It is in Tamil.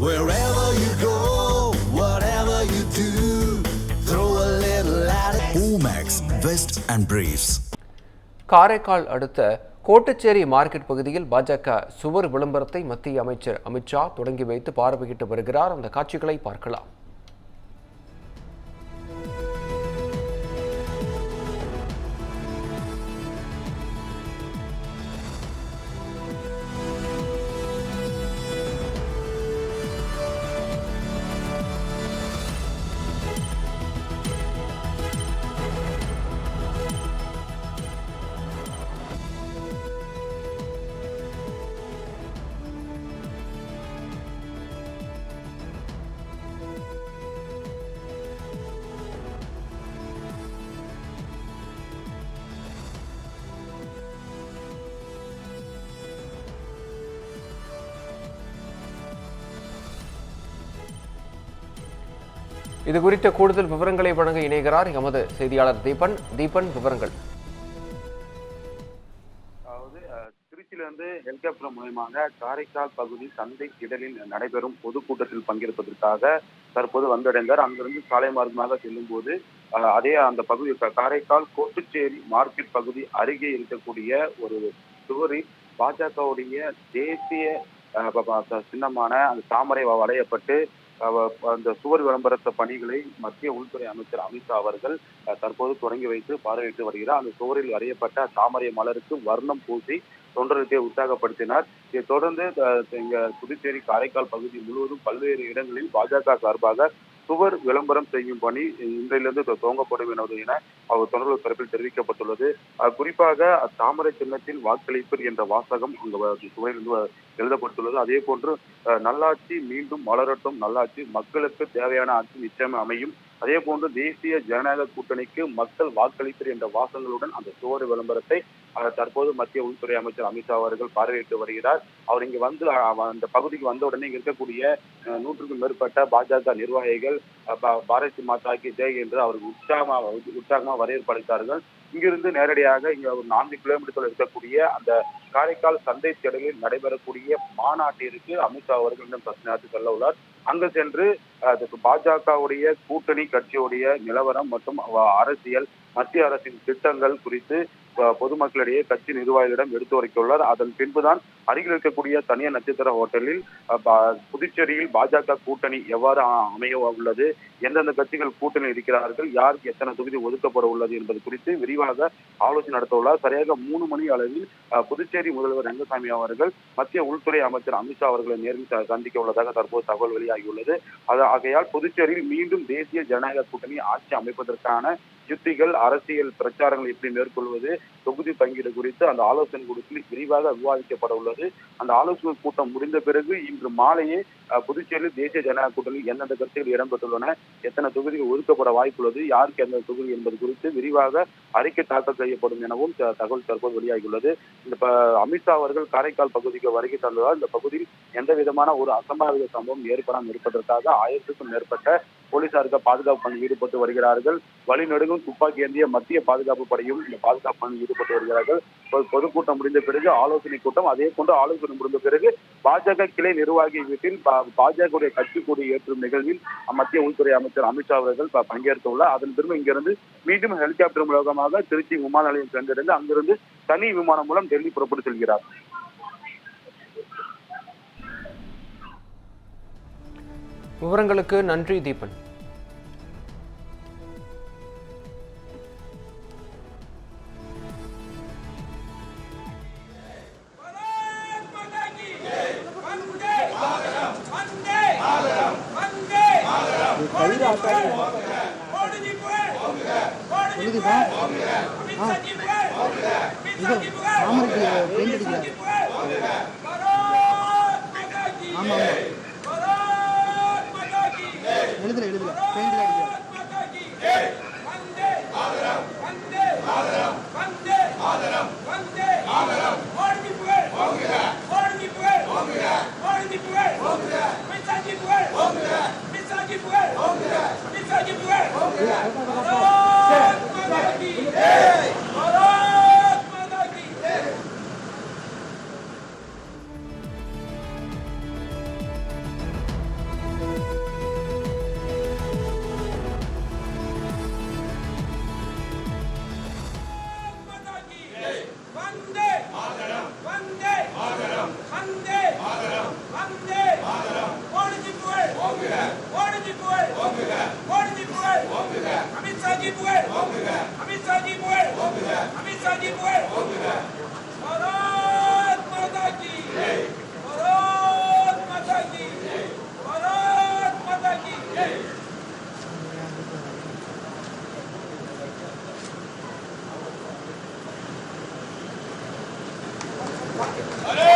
Wherever you go, whatever you do, throw a little at it. Omax, Vest and Briefs. Karaikal அடுத்த கோட்டுச்சேரி மார்க்கெட் பகுதியில் பாஜக சுவர் விளம்பரத்தை மத்திய அமைச்சர் அமித்ஷா தொடங்கி வைத்து பார்வையிட்டு வருகிறார் அந்த காட்சிகளை பார்க்கலாம் இது குறித்த கூடுதல் விவரங்களை வழங்க இணைகிறார் எமது செய்தியாளர் தீபன். தீபன் விவரங்கள். அதாவது திருச்சியிலிருந்து ஹெலிகாப்டர் மூலயமாக காரைக்கால் பகுதி சந்தை திடலில் நடைபெறும் பொதுக்கூட்டத்தில் பங்கேற்பதற்காக தற்போது வந்தடைந்தார். அங்கிருந்து சாலை மார்க்கமாக செல்லும் போது அதே அந்த பகுதி காரைக்கால் கோட்டுச்சேரி மார்க்கெட் பகுதி அருகே இருக்கக்கூடிய ஒரு சுவரில் பாஜகவுடைய தேசிய சின்னமான அந்த தாமரை வளையப்பட்டு அந்த சுவர் விளம்பரத்த பணிகளை மத்திய உள்துறை அமைச்சர் அமித்ஷா அவர்கள் தற்போது தொடங்கி வைத்து பார்வையிட்டு வருகிறார். அந்த சுவரில் வரையப்பட்ட தாமரை மலருக்கு வர்ணம் பூசி தொண்டர்களுக்கு உற்சாகப்படுத்தினார். இதைத் தொடர்ந்து இங்க புதுச்சேரி காரைக்கால் பகுதி முழுவதும் பல்வேறு இடங்களில் பாஜக சார்பாக சுவர் விளம்பரம் செய்யும் பணி இன்றையிலிருந்து துவங்கப்படும் எனது என அவர் தொடர்பு தரப்பில் தெரிவிக்கப்பட்டுள்ளது. குறிப்பாக தாமரை சின்னத்தில் வாக்களிப்பர் என்ற வாசகம் அங்கு சுவரிலிருந்து எழுதப்பட்டுள்ளது. அதே போன்று நல்லாட்சி மீண்டும் மலரட்டும். நல்லாட்சி மக்களுக்கு தேவையான ஆட்சி நிச்சயம் அமையும். அதே போன்று தேசிய ஜனநாயக கூட்டணிக்கு மக்கள் வாக்களிப்பர் என்ற வாசங்களுடன் அந்த சுவர் விளம்பரத்தை தற்போது மத்திய உள்துறை அமைச்சர் அமித்ஷா அவர்கள் பார்வையிட்டு வருகிறார். அவர் இங்கு வந்து அந்த பகுதிக்கு வந்த உடனே இங்க இருக்கக்கூடிய நூற்றுக்கும் மேற்பட்ட பாஜக நிர்வாகிகள் பா- பாரதி மாதா கி ஜெய் என்று அவருக்கு உற்சாகமாக உற்சாகமாக வரவேற்பு அளித்தார்கள். இங்கிருந்து நேரடியாக இங்க ஒரு நான்கு கிலோமீட்டர் இருக்கக்கூடிய அந்த காரைக்கால் சந்தை திடலில் நடைபெறக்கூடிய மாநாட்டிற்கு அமித்ஷா அவர்கள் இன்னும் சற்று நேரத்தில் செல்ல உள்ளார். அங்கு சென்று அதுக்கு பாஜகவுடைய கூட்டணி கட்சியுடைய நிலவரம் மற்றும் அரசியல் மத்திய அரசின் திட்டங்கள் குறித்து பொதுமக்களிடையே கட்சி நிர்வாகிகளிடம் எடுத்து உரைத்துள்ளார் அதன் பின்புதான் அருகில் இருக்கக்கூடிய தனியார் நட்சத்திர ஹோட்டலில் பா- புதுச்சேரியில் பாஜக கூட்டணி எவ்வாறு அமைய உள்ளது எந்தெந்த கட்சிகள் கூட்டணி இருக்கிறார்கள் யாருக்கு எத்தனை தொகுதி ஒதுக்கப்பட உள்ளது என்பது குறித்து விரிவாக ஆலோசனை நடத்த உள்ளார். சரியாக மூணு மணி அளவில் புதுச்சேரி முதல்வர் ரங்கசாமி அவர்கள் மத்திய உள்துறை அமைச்சர் அமித்ஷா அவர்களை நேரில் சந்திக்க உள்ளதாக தற்போது தகவல் வெளியாகியுள்ளது. அது ஆகையால் புதுச்சேரியில் மீண்டும் தேசிய ஜனநாயக கூட்டணி ஆட்சி அமைப்பதற்கான யுத்திகள் அரசியல் பிரச்சாரங்கள் எப்படி மேற்கொள்வது தொகுதி பங்கீடு குறித்து அந்த ஆலோசனை கூட்டத்தில் விரிவாக விவாதிக்கப்பட உள்ளது. அந்த ஆலோசனை கூட்டம் முடிந்த பிறகு இன்று மாலையே புதுச்சேரியில் தேசிய ஜனநாயக கூட்டணி எந்தெந்த கட்சிகள் இடம்பெற்றுள்ளன எத்தனை தொகுதிகள் ஒதுக்கப்பட வாய்ப்புள்ளது யாருக்கு எந்த தொகுதி என்பது குறித்து விரிவாக அறிக்கை தாக்கல் செய்யப்படும் எனவும் தகவல் தற்போது வெளியாகியுள்ளது. இந்த அமித்ஷா அவர்கள் காரைக்கால் பகுதிக்கு வருகை தந்ததால் இந்த பகுதியில் எந்த விதமான ஒரு அசம்பாவித சம்பவம் ஏற்படாமல் இருப்பதற்காக ஆயிரத்துக்கும் மேற்பட்ட போலீசாருக்கு பாதுகாப்பு பணியில் ஈடுபட்டு வருகிறார்கள். வழிநெடுங்கும் துப்பாக்கி ஏந்திய மத்திய பாதுகாப்பு படையும் இந்த பாதுகாப்பு பணியில் ஈடுபட்டு வருகிறார்கள். பொதுக்கூட்டம் முடிந்த பிறகு ஆலோசனை கூட்டம் அதே போன்று ஆலோசனை முடிந்த பிறகு பாஜக கிளை நிர்வாகி வீட்டில் பாஜக கட்சி கொடி ஏற்றும் நிகழ்வில் மத்திய உள்துறை அமைச்சர் அமித்ஷா அவர்கள் பங்கேற்க உள்ளார். அதன் பிறகு இங்கிருந்து மீண்டும் ஹெலிகாப்டர் மூலமாக திருச்சி விமான நிலையம் சென்றடைந்து அங்கிருந்து தனி விமானம் மூலம் டெல்லி புறப்பட்டு செல்கிறார். விவரங்களுக்கு நன்றி தீபன். ஆமாம் ஆமாம் எழுதுல எழுதுல Ajibuwe! Hamid Ajibuwe! Hamid Ajibuwe! Bharat माता की भारत माता की भारत माता की अरे